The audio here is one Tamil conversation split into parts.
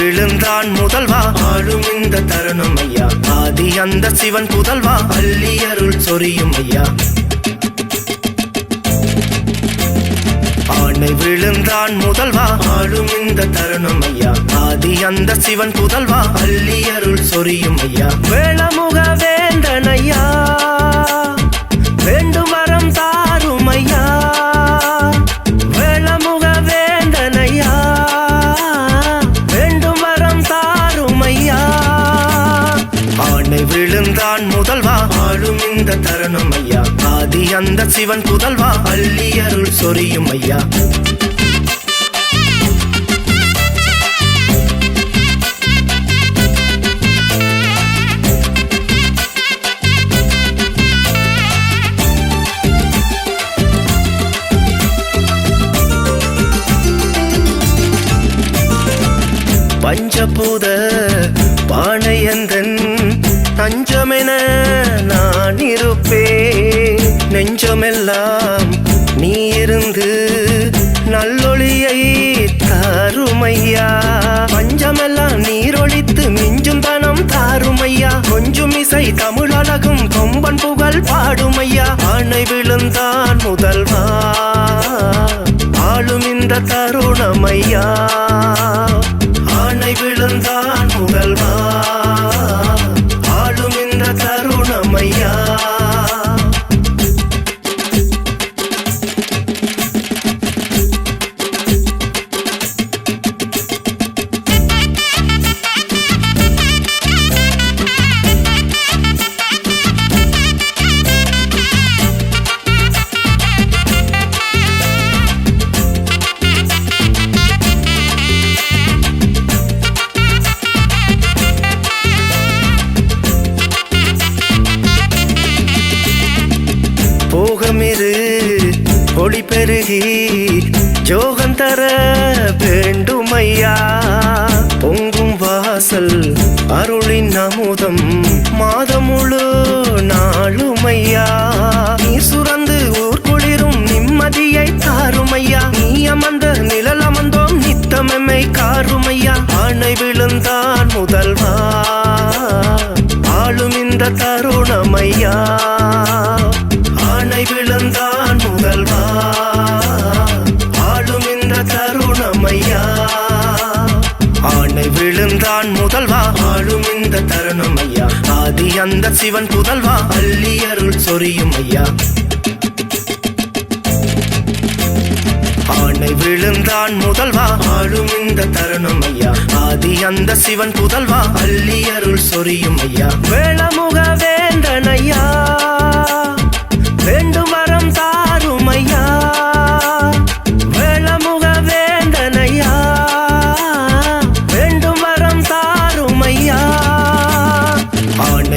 விழுந்தான் முதல்வா. ஆளும் இந்த தருணம் ஐயா. ஆதி அந்த சிவன் புதல்வா. அள்ளி அருள் சொரியும் ஐயா. ஆணை விழுந்தான் முதல்வா. ஆளும் இந்த தருணம் ஐயா. ஆதி அந்த சிவன் புதல்வா. அள்ளி அருள் சொரியும் ஐயா. வேளமுக வேந்தன இருந்தான் முதல்வா. ஆளும் இந்த தருணம் ஐயா. ஆதி அந்த சிவன் புதல்வா. அள்ளி அருள் சொரியும் ஐயா. பஞ்சபூத பானையந்தன் தஞ்சமென நான் இருப்பேன் நெஞ்சமெல்லாம் நீ இருந்து நல்லொளியை தாருமையா? பஞ்சமெல்லாம் நீரொழித்து மிஞ்சும் தனம் தாருமையா? கொஞ்சும் இசை தமிழ் அழகும் கொம்பன் புகழ் பாடுமையா? ஆணை விழுந்தான் முதல்வா? ஆளும் இந்த தருணமையா? ஆணை விழுந்தான் முதல்வா? ஒளி பெருகி ஜோகம் தர வேண்டுமையா? பொங்கும் வாசல் அருளின் அமுதம் மாதம் முழு நாளுமையா? நீ சுரந்து ஊர் குளிரும் நிம்மதியை தாருமையா? நீ அமர்ந்த நிழல் அமர்ந்தோம் நித்தமெம்மை காருமையா? ஆணை விழுந்தான் முதல்வா ஆளும் இந்த தருணமையா? ஆணை விழுந்தான் முதல்வா ஆளும் இந்த தருணம் ஐயா ஆணை விழுந்தான் முதல்வா ஆளும் இந்த தருணம் ஐயா ஆதி அந்த சிவன் புதல்வா அள்ளி அருள் சொரியும் ஐயா. ஆணை விழுந்தான் முதல்வா ஆளும் இந்த தருணம் ஐயா ஆதி அந்த சிவன் புதல்வா அள்ளி அருள் சொரியும் ஐயா. வேளமுக வேந்தன் ஐயா.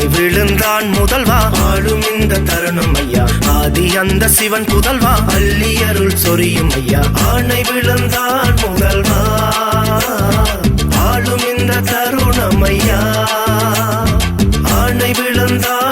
விழுந்தான் முதல்வா. ஆளும் இந்த தருணம் ஐயா. ஆதி அந்த சிவன் புதல்வா. அள்ளி அருள் சொரியும் ஐயா. ஆணை விழுந்தான் முதல்வா. ஆளும் இந்த தருணம் ஐயா. ஆணை விழுந்தான்